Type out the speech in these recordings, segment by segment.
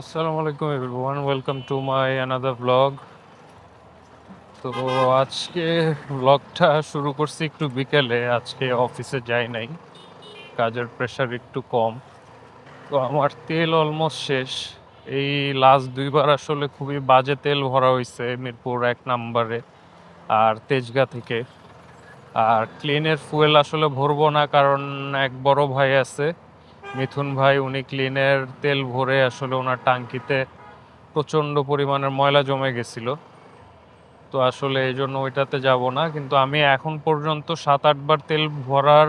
আসসালামু আলাইকুম everyone, welcome to my another blog. তো আজকে ব্লগটা শুরু করছি একটু বিকেলে, আজকে অফিসে যাই নাই, কাজের প্রেশার একটু কম। তো আমার তেল অলমোস্ট শেষ। এই লাস্ট দুইবার আসলে খুবই বাজে তেল ভরা হয়েছে মিরপুর এক নাম্বারে আর তেজগা থেকে। আর ক্লিনের ফুয়েল আসলে ভরবো না, কারণ এক বড় ভাই আছে। মিথুন ভাই, উনি ক্লিনের তেল ভরে আসলে ওনার টাঙ্কিতে প্রচণ্ড পরিমাণের ময়লা জমে গেছিল। তো আসলে এই জন্য ওইটাতে যাব না, কিন্তু আমি এখন পর্যন্ত সাত আটবার তেল ভরার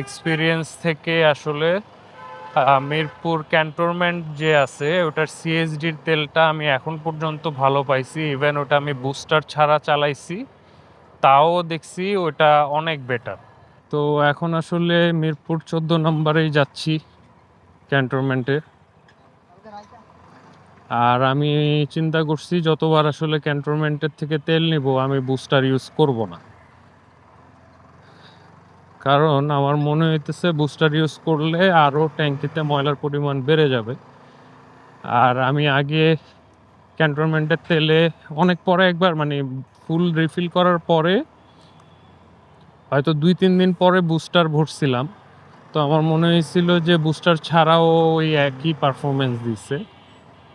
এক্সপিরিয়েন্স থেকে আসলে মিরপুর ক্যান্টনমেন্ট যে আছে, ওটার সিএসডির তেলটা আমি এখন পর্যন্ত ভালো পাইছি। ইভেন ওটা আমি বুস্টার ছাড়া চালাইছি, তাও দেখছি ওটা অনেক বেটার তো এখন আসলে মিরপুর চোদ্দ নম্বরেই যাচ্ছি ক্যান্টনমেন্টে। আর আমি চিন্তা করছি যতবার আসলে ক্যান্টনমেন্টের থেকে তেল নিব, আমি বুস্টার ইউজ করব না। কারণ আমার মনে হইতেছে বুস্টার ইউজ করলে আরও ট্যাঙ্কিতে ময়লার পরিমাণ বেড়ে যাবে। আর আমি আগে ক্যান্টনমেন্টের তেলে অনেক পরে একবার মানে ফুল রিফিল করার পরে হয়তো দুই, তিন দিন পরে বুস্টার ভরছিলাম। তো আমার মনে হয়েছিল যে বুস্টার ছাড়াও ওই একই পারফরমেন্স দিচ্ছে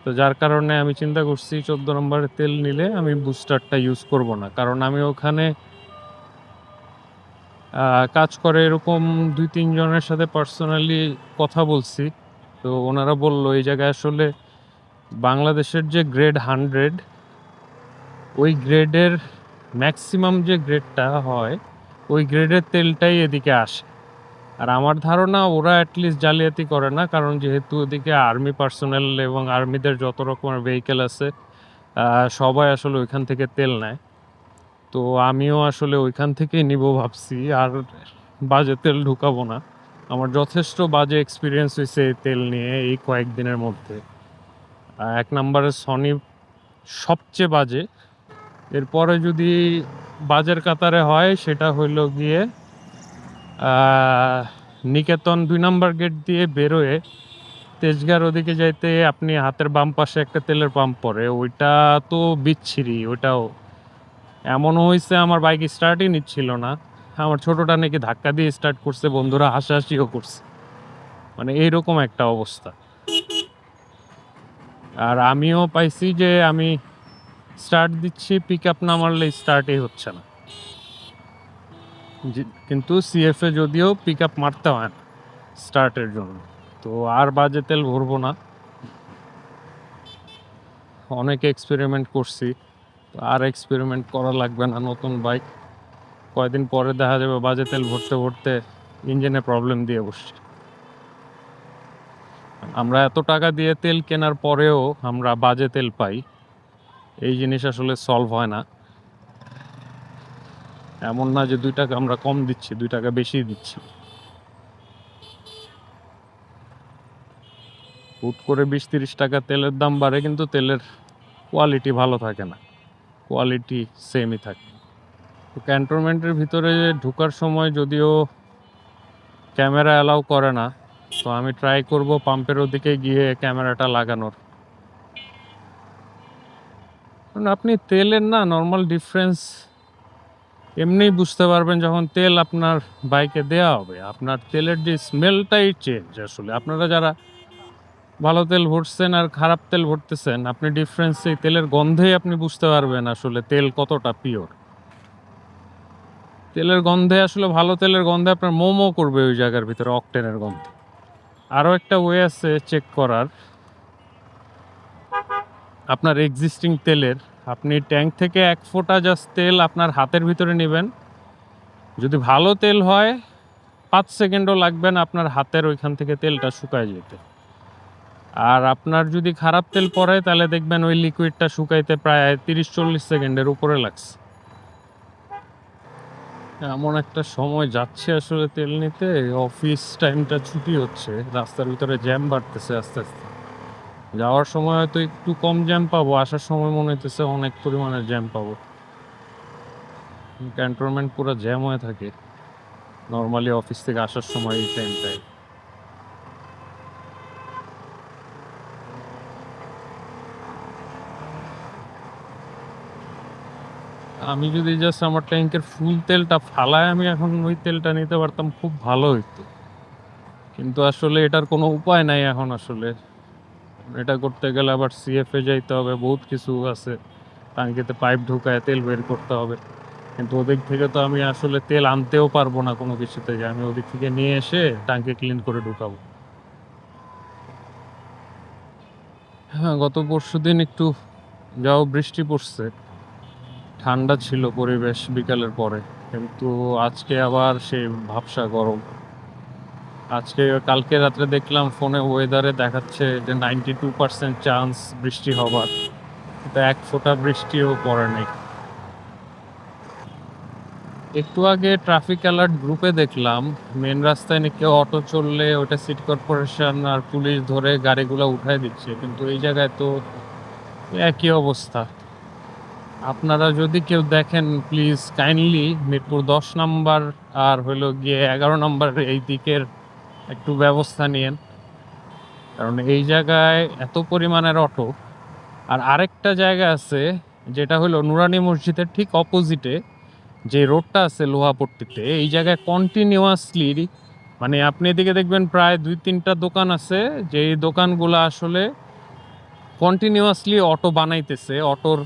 তো যার কারণে আমি চিন্তা করছি, চোদ্দ নম্বরের তেল নিলে আমি বুস্টারটা ইউজ করব না। কারণ আমি ওখানে কাজ করে এরকম দুই তিনজনের সাথে পার্সোনালি কথা বলছি। তো ওনারা বলল, এই জায়গায় আসলে বাংলাদেশের যে গ্রেড হান্ড্রেড ওই গ্রেডের ম্যাক্সিমাম যে গ্রেডটা হয় ওই গ্রেডের তেলটাই এদিকে আসে। আর আমার ধারণা ওরা অ্যাটলিস্ট জালিয়াতি করে না, কারণ যেহেতু ওদিকে আর্মি পার্সোনাল এবং আর্মিদের যত রকমের ভেহিকেল আছে সবাই আসলে ওইখান থেকে তেল নেয়। তো আমিও আসলে ওইখান থেকেই নিব ভাবছি, আর বাজে তেল ঢুকাবো না। আমার যথেষ্ট বাজে এক্সপিরিয়েন্স হয়েছে এই তেল নিয়ে এই কয়েকদিনের মধ্যে। এক নম্বরে সনি সবচেয়ে বাজে। এরপরে যদি বাজের কাতারে হয়, সেটা হইল গিয়ে নিকেতন দুই নম্বর গেট দিয়ে বেরোয়। তেজগার ওদিকে যাইতে আপনি হাতের বাম পাশে একটা তেলের পাম্প পড়ে। ওইটা তো বিচ্ছিরি, ওইটাও। এমনও হয়েছে আমার বাইক স্টার্টই নিচ্ছিল না। আমার ছোটোটা নাকি ধাক্কা দিয়ে স্টার্ট করছে, বন্ধুরা হাসাহাসিও করছে। মানে এইরকম একটা অবস্থা। আর আমিও পাইছি যে আমি স্টার্ট দিচ্ছি পিক আপ না মারলে স্টার্টই হচ্ছে না। কিন্তু সিএফএ যদিও পিক আপ মারতে হয় না স্টার্টের জন্য। তো আর বাজে তেল ভরবো না। অনেক এক্সপেরিমেন্ট করছি আর এক্সপেরিমেন্ট করা লাগবে না নতুন বাইক কয়দিন পরে দেখা যাবে বাজে তেল ভরতে ভরতে ইঞ্জিনে প্রবলেম দিয়ে বসছে। আমরা এত টাকা দিয়ে তেল কেনার পরেও আমরা বাজে তেল পাই। এই জিনিস আসলে সলভ হয় না। এমন না যে দুই টাকা আমরা কম দিচ্ছি, দুই টাকা বেশি দিচ্ছি। হুট করে বিশ তিরিশ টাকা তেলের দাম বাড়ে, কিন্তু তেলের কোয়ালিটি ভালো থাকে না। কোয়ালিটি সেমই থাকে। তো ক্যান্টনমেন্টের ভিতরে ঢুকার সময় যদিও ক্যামেরা অ্যালাউ করে না, তো আমি ট্রাই করব পাম্পের ওদিকে গিয়ে ক্যামেরাটা লাগানোর। কারণ আপনি তেলের না নর্মাল ডিফারেন্স এমনিই বুঝতে পারবেন যখন তেল আপনার বাইকে দেওয়া হবে। আপনার তেলের যে স্মেলটাই চেঞ্জ আসলে। আপনারা যারা ভালো তেল ভরছেন আর খারাপ তেল ভরতেছেন, আপনি ডিফারেন্স এই তেলের গন্ধেই আপনি বুঝতে পারবেন আসলে তেল কতটা পিওর তেলের গন্ধে আসলে ভালো তেলের গন্ধে আপনার মোমো করবে ওই জায়গার ভিতরে অকটেনের গন্ধে। আরও একটা ওয়ে আছে চেক করার। আপনার এক্সিস্টিং তেলের, আপনি ট্যাঙ্ক থেকে এক ফোঁটা জাস্ট তেল আপনার হাতের ভিতরে নেবেন। যদি ভালো তেল হয়, পাঁচ সেকেন্ডও লাগবে না আপনার হাতের ওইখান থেকে তেলটা শুকায় যেতে। আর আপনার যদি খারাপ তেল পড়ে, তাহলে দেখবেন ওই লিকুইডটা শুকাইতে প্রায় তিরিশ চল্লিশ সেকেন্ডের উপরে লাগছে। এমন একটা সময় যাচ্ছে আসলে তেল নিতে অফিস টাইমটা ছুটি হচ্ছে, রাস্তার ভিতরে জ্যাম বাড়তেছে আস্তে আস্তে। যাওয়ার সময় হয়তো একটু কম জ্যাম পাবো, আসার সময় মনে হইতেছে অনেক পরিমাণে জ্যাম পাবো। ক্যান্টনমেন্ট পুরো জ্যাম হয়ে থাকে। নর্মালি অফিস থেকে আসার সময় এই টাইমটায় আমি যদি জাস্ট আমার ট্যাঙ্কের ফুল তেলটা ফালায়, আমি এখন ওই তেলটা নিতে পারতাম, খুব ভালো হইতো। কিন্তু আসলে এটার কোনো উপায় নাই এখন আসলে। এটা করতে গেলে আবার সিএফে যাইতে হবে, বহুত কিছু আছে। টাঙ্কিতে পাইপ ঢুকায় তেল বের করতে হবে। কিন্তু ওদিক থেকে তো আমি আসলে তেল আনতেও পারব না কোনো কিছুতে। যে আমি ওদিক থেকে নিয়ে এসে টাঙ্কি ক্লিন করে ঢুকাবো। হ্যাঁ গত পরশু দিন একটু যাও বৃষ্টি পড়ছে। ঠান্ডা ছিল পরিবেশ বিকালের পরে। কিন্তু আজকে আবার সেই ভাবসা গরম। আজকে কালকে রাত্রে দেখলাম ফোনে ওয়েদারে দেখাচ্ছে যে নাইনটি টু পার্সেন্ট চান্স বৃষ্টি হবার। কিন্তু এক ফোঁটা বৃষ্টিও পড়ে নেই। একটু আগে ট্রাফিক অ্যালার্ট গ্রুপে দেখলাম মেন রাস্তায় নাকি অটো চললে ওটা সিটি কর্পোরেশন আর পুলিশ ধরে গাড়িগুলো উঠায় দিচ্ছে। কিন্তু এই জায়গায় তো একই অবস্থা। আপনারা যদি কেউ দেখেন প্লিজ কাইন্ডলি মিরপুর দশ নাম্বার আর হলো গিয়ে এগারো নাম্বার এই দিকের একটু ব্যবস্থা নিয়েন। কারণ এই জায়গায় এত পরিমাণের অটো। আর আরেকটা জায়গা আছে, যেটা হলো নুরানি মসজিদের ঠিক অপোজিটে যে রোডটা আছে লোহাপট্টিতে, এই জায়গায় কন্টিনিউয়াসলি মানে আপনি এদিকে দেখবেন প্রায় দুই তিনটা দোকান আছে, যে দোকানগুলো আসলে কন্টিনিউয়াসলি অটো বানাইতেছে, অটোর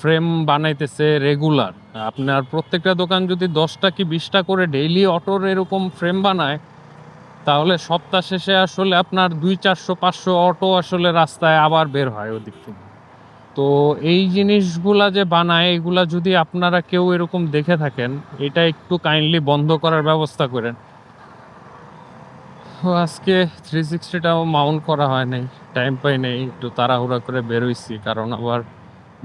ফ্রেম বানাইতেছে রেগুলার আপনার প্রত্যেকটা দোকান যদি দশটা কি বিশটা করে ডেইলি অটোর এরকম ফ্রেম বানায় তাহলে সপ্তাহ শেষে আসলে আপনার দুই চারশো, পাঁচশো অটো আসলে রাস্তায় আবার বের হয় ওদিক থেকে। তো এই জিনিসগুলা যে বানায়, এগুলা যদি আপনারা কেউ এরকম দেখে থাকেন, এটা একটু কাইন্ডলি বন্ধ করার ব্যবস্থা করেন। আজকে থ্রি সিক্সটিটাও মাউন্ট করা হয় নাই টাইম পাই নাই, একটু তাড়াহুড়া করে বেরোইছি কারণ আবার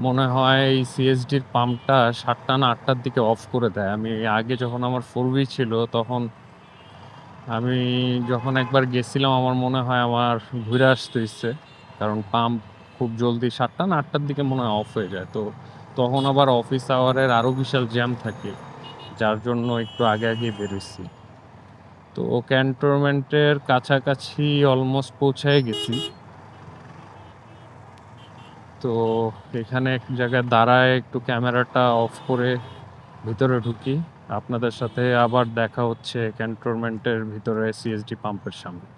মনে হয় এই সিএসডির পাম্পটা সাতটা না আটটার দিকে অফ করে দেয়। আমি আগে যখন আমার ফোর ছিল, তখন আমি যখন একবার গেছিলাম, আমার মনে হয় আমার ঘুরে আসতে ইচ্ছে। কারণ পাম্প খুব জলদি সাতটা না আটটার দিকে মনে হয় অফ হয়ে যায়। তো তখন আবার অফিস আওয়ারের আরও বিশাল জ্যাম থাকে, যার জন্য একটু আগে আগে বেরোইছি তো ক্যান্টনমেন্টের কাছাকাছি অলমোস্ট পৌঁছায় গেছি। তো এখানে এক জায়গায় দাঁড়ায় একটু ক্যামেরাটা অফ করে ভিতরে ঢুকি। আপনাদের সাথে আবার দেখা হচ্ছে ক্যান্টনমেন্টের ভিতরে সিএসডি পাম্পের সামনে।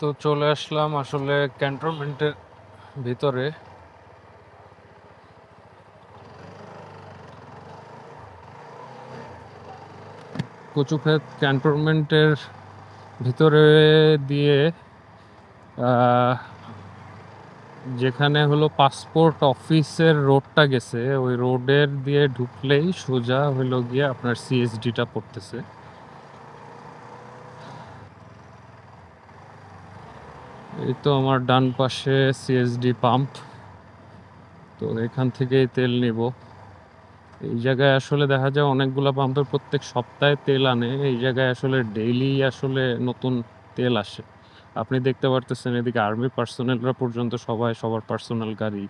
তো চলে আসলাম আসলে ক্যান্টনমেন্টের ভিতরে। কচুক্ষেত ক্যান্টনমেন্টের ভিতরে দিয়ে যেখানে হলো পাসপোর্ট অফিসের রোডটা গেছে, ওই রোডের দিয়ে ঢুকলেই সোজা হলো গিয়ে আপনার সিএসডিটা পড়তেছে। এই তো আমার ডান পাশে সিএসডি পাম্প তো এখান থেকেই তেল নিব। এই জায়গায় আসলে দেখা যায় অনেকগুলো পাম্পের প্রত্যেক সপ্তাহে তেল আনে, এই জায়গায় আসলে ডেইলি আসলে নতুন তেল আসে। আপনি দেখতে পারতেছেন এদিকে আর্মি পার্সোনালরা পর্যন্ত সবাই সবার পার্সোনাল গাড়ি।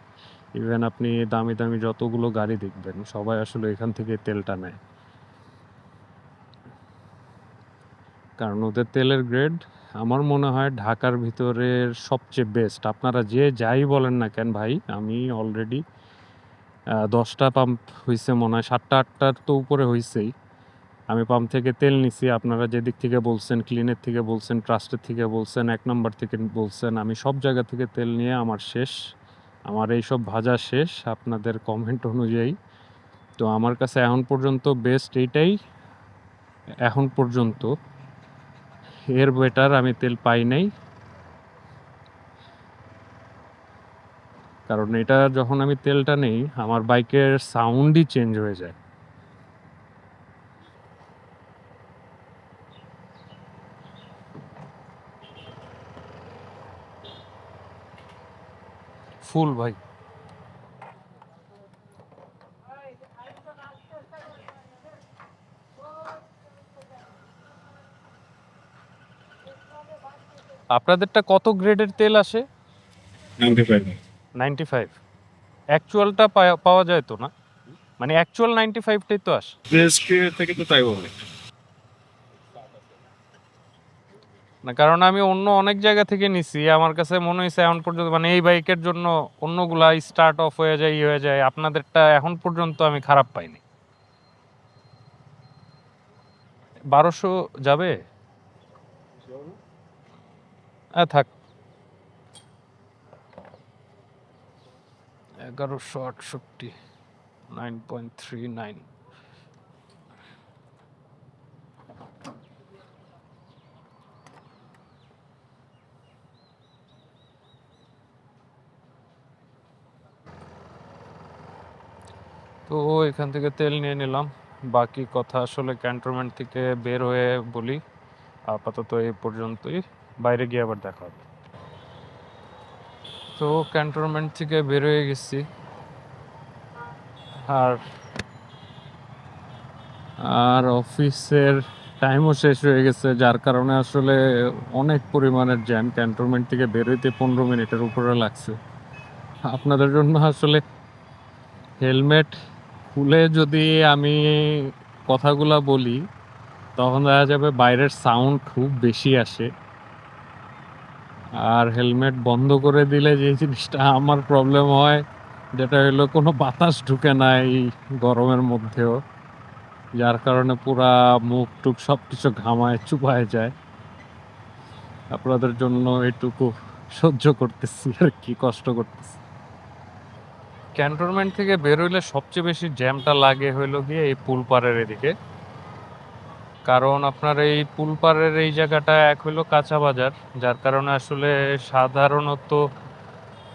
ইভেন আপনি দামি দামি যতগুলো গাড়ি দেখবেন, সবাই আসলে এখান থেকে তেলটা নেয়। কারণ ওদের তেলের গ্রেড আমার মনে হয় ঢাকার ভিতরের সবচেয়ে বেস্ট আপনারা যে যাই বলেন না কেন ভাই, আমি অলরেডি দশটা পাম্প হয়েছে মনে হয়, সাতটা, আটটার তো উপরে হয়েছেই আমি পাম্প থেকে তেল নিছি, আপনারা যেদিক থেকে বলছেন ক্লিনের থেকে বলছেন ট্রাস্টের থেকে বলছেন, এক নম্বর থেকে বলছেন, আমি সব জায়গা থেকে তেল নিয়ে আমার শেষ, আমার এই সব ভাজা শেষ, আপনাদের কমেন্ট অনুযায়ী। তো আমার কাছে এখন পর্যন্ত বেস্ট এইটাই, এখন পর্যন্ত। এর বেটার আমি তেল পাই নাই। কারণ এটা যখন আমি তেলটা নেই, আমার বাইকের সাউন্ডই চেঞ্জ হয়ে যায়। ফুল ভাই। আপনাদেরটা কত গ্রেডের তেল আসে? নাইনটি ফাইভ অ্যাকচুয়ালটা পাওয়া যায় তো না? মানে অ্যাকচুয়াল নাইনটি ফাইভটাই তো আসে। থেকে তো তাই বলে। না, কারণ আমি অন্য অনেক জায়গা থেকে নিছি। আমার কাছে মনে হয়েছে এখন পর্যন্ত মানে এই বাইকের জন্য অন্যগুলা স্টার্ট অফ হয়ে যায়, ই হয়ে যায়। আপনাদেরটা এখন পর্যন্ত আমি খারাপ পাইনি। বারোশো যাবে? হ্যাঁ থাক। এগারোশো আটষট্টি নাইন পয়েন্ট থ্রি নাইন তো এখান থেকে তেল নিয়ে নিলাম। বাকি কথা আসলে ক্যান্টনমেন্ট থেকে বের হয়ে বলি। আপাতত এই পর্যন্তই। বাইরে গিয়ে আবার দেখা হবে। তো ক্যান্টনমেন্ট থেকে বের হয়ে গেছি। আর আর অফিসের টাইমও শেষ হয়ে গেছে, যার কারণে আসলে অনেক পরিমাণের জ্যাম ক্যান্টনমেন্ট থেকে বেরোইতে পনেরো মিনিটের উপরে লাগছে। আপনাদের জন্য আসলে হেলমেট খুলে যদি আমি কথাগুলা বলি, তখন দেখা যাবে বাইরের সাউন্ড খুব বেশি আসে। আর হেলমেট বন্ধ করে দিলে যে জিনিসটা আমার প্রবলেম হয়, যেটা হলো কোনো বাতাস ঢুকে না এই গরমের মধ্যেও, যার কারণে পুরা মুখ টুক সব কিছু ঘামায়, চুপায় যায়। আপনাদের জন্য এটুকু সহ্য করতেছি আর কি, কষ্ট করতেছি। ক্যান্টনমেন্ট থেকে বেরোইলে সবচেয়ে বেশি জ্যামটা লাগে হইল গিয়ে এই পুলপাড়ের এদিকে। কারণ আপনার এই পুলপাড়ের এই জায়গাটা এক হইল কাঁচা বাজার, যার কারণে আসলে সাধারণত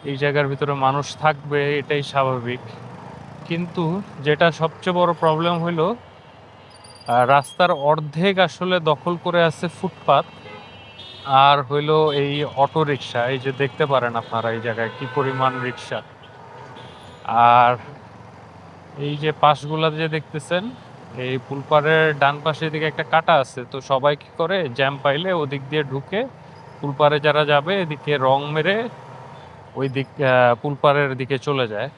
এই জায়গার ভিতরে মানুষ থাকবে, এটাই স্বাভাবিক। কিন্তু যেটা সবচেয়ে বড় প্রবলেম হইল রাস্তার অর্ধেক আসলে দখল করে আছে ফুটপাত, আর হইল এই অটো রিক্সা এই যে দেখতে পারেন আপনারা এই জায়গায় কি পরিমাণ রিক্সা আর এই যে পাশগুলা যে দেখতেছেন, এই পুলপাড়ের ডান পাশে দিকে একটা কাটা আছে, তো সবাই কি করে জ্যাম পাইলে ওদিক দিয়ে ঢুকে পুলপাড়ে যারা যাবে এদিকে রং মেরে ওই দিক পুলপাড়ের দিকে চলে যায়।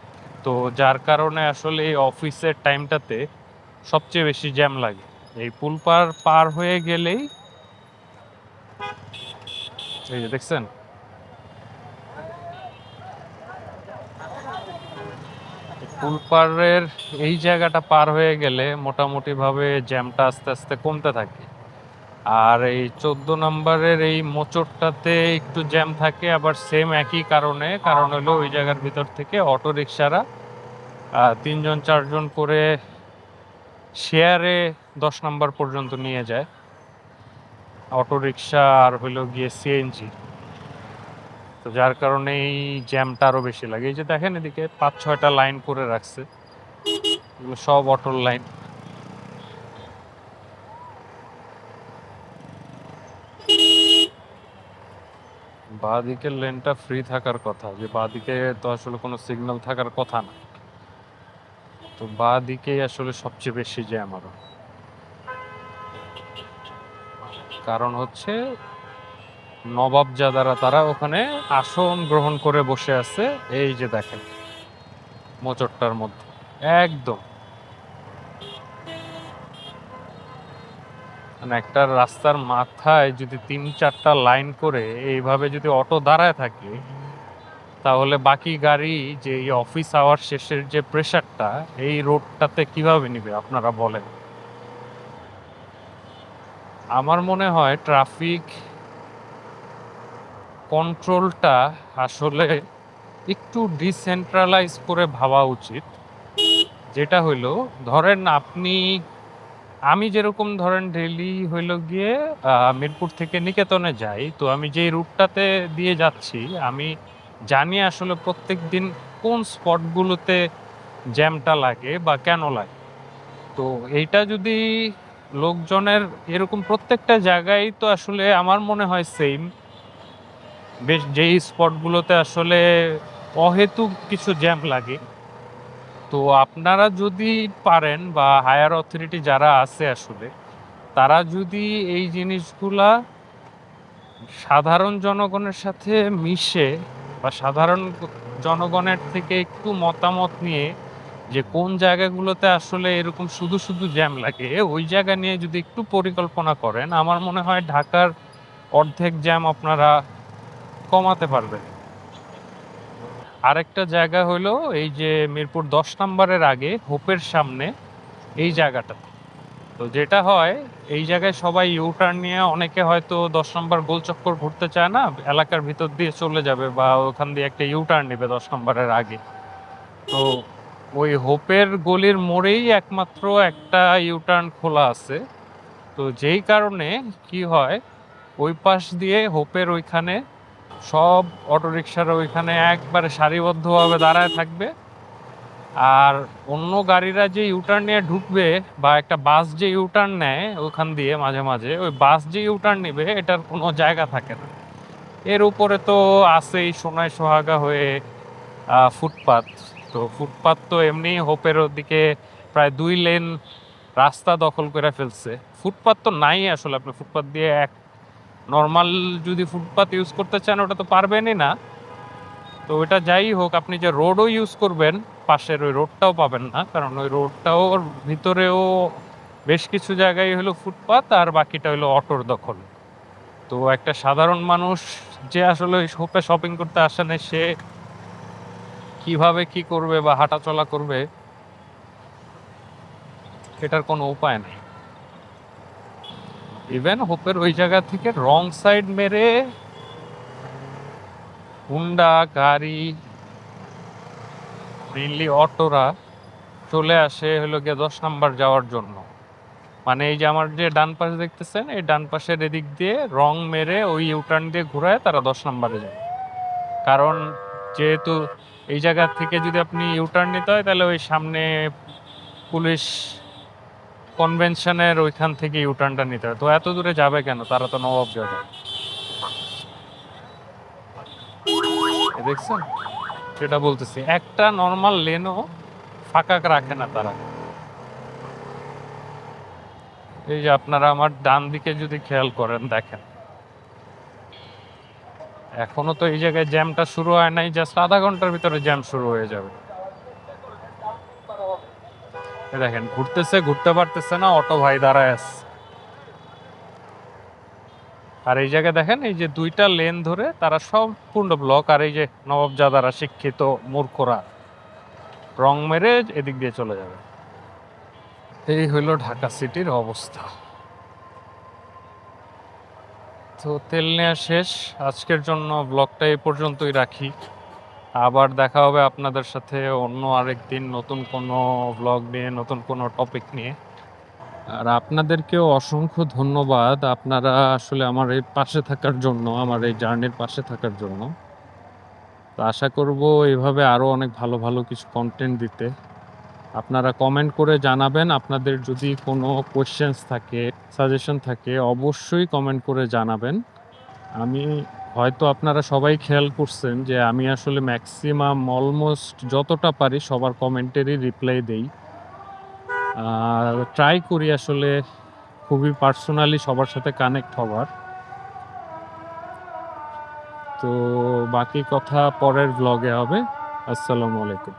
তো যার কারণে আসলে এই অফিসের টাইমটাতে সবচেয়ে বেশি জ্যাম লাগে। এই পুলপাড় পার হয়ে গেলেই, এই যে দেখছেন ফুলপাড়ের এই জায়গাটা পার হয়ে গেলে মোটামুটি ভাবে জ্যামটা আস্তে আস্তে কমতে থাকে। আর এই চোদ্দ নম্বরের এই মোচড়টাতে একটু জ্যাম থাকে, আবার সেম একই কারণে, কারণ হলো ওই জায়গার ভিতর থেকে অটো রিক্সারা তিনজন, চারজন করে শেয়ারে দশ নম্বর পর্যন্ত নিয়ে যায়। অটো রিক্সা আর হইল গিয়ে সিএনজি তো যার কারণে এই জ্যামটা আরও বেশি লাগে। এই যে দেখেন এদিকে পাঁচ, ছয়টা লাইন করে রাখছে। সব অটোর লাইন বাঁদিকের লেনটা ফ্রি থাকার কথা। যে বাঁদিকে তো আসলে কোনো সিগন্যাল থাকার কথা না। তো বাঁদিকেই আসলে সবচেয়ে বেশি জ্যাম আরও। কারণ হচ্ছে নবাবজাদারা তারা ওখানে আসন গ্রহণ করে বসে আছে। এই যে দেখেন মোচরটার মধ্যে। একদম। মানে একটা রাস্তার মাথায় যদি তিন চারটা লাইন করে এইভাবে যদি অটো দাঁড়ায় থাকে, তাহলে বাকি গাড়ি যে এই অফিস আওয়ার শেষের যে প্রেশারটা, এই রোডটাতে কীভাবে নিবে, আপনারা বলেন? আমার মনে হয় ট্রাফিক কন্ট্রোলটা আসলে একটু ডিসেন্ট্রালাইজ করে ভাবা উচিত। যেটা হইল, ধরেন আপনি, আমি যেরকম ধরেন ডেলি হইল গিয়ে মিরপুর থেকে নিকেতনে যাই, তো আমি যেই রুটটাতে দিয়ে যাচ্ছি, আমি জানি আসলে প্রত্যেক দিন কোন স্পটগুলোতে জ্যামটা লাগে বা কেন লাগে। তো এইটা যদি লোকজনের এরকম প্রত্যেকটা জায়গায় তো আসলে আমার মনে হয় সেম বেশ, যেই স্পটগুলোতে আসলে অহেতুক কিছু জ্যাম লাগে, তো আপনারা যদি পারেন বা হায়ার অথরিটি যারা আছে আসলে, তারা যদি এই জিনিসগুলা সাধারণ জনগণের সাথে মিশে বা সাধারণ জনগণের থেকে একটু মতামত নিয়ে যে কোন জায়গাগুলোতে আসলে এরকম শুধু শুধু জ্যাম লাগে, ওই জায়গা নিয়ে যদি একটু পরিকল্পনা করেন, আমার মনে হয় ঢাকার অর্ধেক জ্যাম আপনারা কমাতে পারবে। আরেকটা জায়গা হলো এই যে মিরপুর দশ নম্বরের আগে হোপের সামনে এই জায়গাটা। তো যেটা হয়, এই জায়গায় সবাই ইউ টার্ন নিয়ে অনেকে হয়তো দশ নম্বর গোল চক্কর ঘুরতে চায় না, এলাকার ভিতর দিয়ে চলে যাবে বা ওখান দিয়ে একটা ইউ টার্ন নেবে দশ নম্বরের আগে। তো ওই হোপের গলির মোড়েই একমাত্র একটা ইউ টার্ন খোলা আছে। তো যেই কারণে কি হয়, ওই পাশ দিয়ে হোপের ওইখানে সব অটোরিকশার ওইখানে একবারে সারিবদ্ধভাবে দাঁড়ায় থাকবে। আর অন্য গাড়িরা যে ইউটার্ন নিয়ে ঢুকবে বা একটা বাস যে ইউটার্ন নেয় ওখান দিয়ে মাঝে মাঝে, ওই বাস যে ইউটার্ন নেবে, এটার কোনো জায়গা থাকে না। এর উপরে তো আছেই সোনায় সোহাগা হয়ে ফুটপাত। তো ফুটপাত তো এমনি হোপের ওদিকে প্রায় দুই লেন রাস্তা দখল করে ফেলছে। ফুটপাত তো নাই আসলে, আপনি ফুটপাত দিয়ে এক নর্মাল যদি ফুটপাত ইউজ করতে চান, ওটা তো পারবেনই না। তো ওটা যাই হোক, আপনি যে রোডও ইউজ করবেন, পাশের ওই রোডটাও পাবেন না, কারণ ওই রোডটাও ভিতরেও বেশ কিছু জায়গায় হলো ফুটপাত আর বাকিটা হলো অটোর দখল। তো একটা সাধারণ মানুষ যে আসলে ওই শপে শপিং করতে আসে না, সে কীভাবে কি করবে বা হাঁটাচলা করবে এটার কোনো উপায় নেই। ইভেন হোপের ওই জায়গা থেকে রং সাইড মেরে হুন্ডা গাড়ি মেইনলি অটোরা চলে আসে হলো গিয়ে দশ নাম্বার যাওয়ার জন্য। মানে এই যে আমার যে ডান পাশে দেখতেছেন, এই ডান পাশের এদিক দিয়ে রং মেরে ওই ইউটার্ন দিয়ে ঘুরায় তারা দশ নাম্বারে যায়। কারণ যেহেতু এই জায়গা থেকে যদি আপনি ইউটার্ন নিতে হয়, তাহলে ওই সামনে পুলিশ কনভেনশনের ওইখান থেকে ইউটার্নটা নিতে হয়। তো এত দূরে যাবে কেন? তারা তো নবাব যাবে। দেখছেন? সেটা বলতেছি, একটা নর্মাল লেনও ফাঁকা রাখে না তারা। এই যে আপনারা আমার ডান দিকে যদি খেয়াল করেন, দেখেন। এখনও তো এই জায়গায় জ্যামটা শুরু হয় নাই জাস্ট আধা ঘণ্টার ভিতরে জ্যাম শুরু হয়ে যাবে। দেখেন, ঘুরতেছে, ঘুরতে পারতেছে না, অটো ভাই দাঁড়ায় আছে। আর এই জায়গায় দেখেন, এই যে দুইটা লেন ধরে তারা সম্পূর্ণ ব্লক, আর এই যে নবাবজাদারা শিক্ষিত মূর্খরা, রং মেরে এদিক দিয়ে চলে যাবে। এই হইল ঢাকা সিটির অবস্থা। তো তেল নেওয়া শেষ, আজকের জন্য ব্লগটা এই পর্যন্তই রাখি। আবার দেখা হবে আপনাদের সাথে অন্য আরেকদিন নতুন কোনো ব্লগ নিয়ে, নতুন কোনো টপিক নিয়ে। আর আপনাদেরকেও অসংখ্য ধন্যবাদ আপনারা আসলে আমার এই পাশে থাকার জন্য, আমার এই জার্নির পাশে থাকার জন্য। তো আশা করব এভাবে আরও অনেক ভালো ভালো কিছু কন্টেন্ট দিতে। আপনারা কমেন্ট করে জানাবেন, আপনাদের যদি কোনো কোয়েশ্চেন্স থাকে সাজেশন থাকে, অবশ্যই কমেন্ট করে জানাবেন। আমি হয়তো আপনারা সবাই খেয়াল করছেন যে আমি আসলে ম্যাক্সিমাম অলমোস্ট যতটা পারি সবার কমেন্টেরই রিপ্লাই দেই। ট্রাই করি আসলে খুবই পার্সোনালি সবার সাথে কানেক্ট হওয়ার। তো বাকি কথা পরের ব্লগে হবে। আসসালামু আলাইকুম।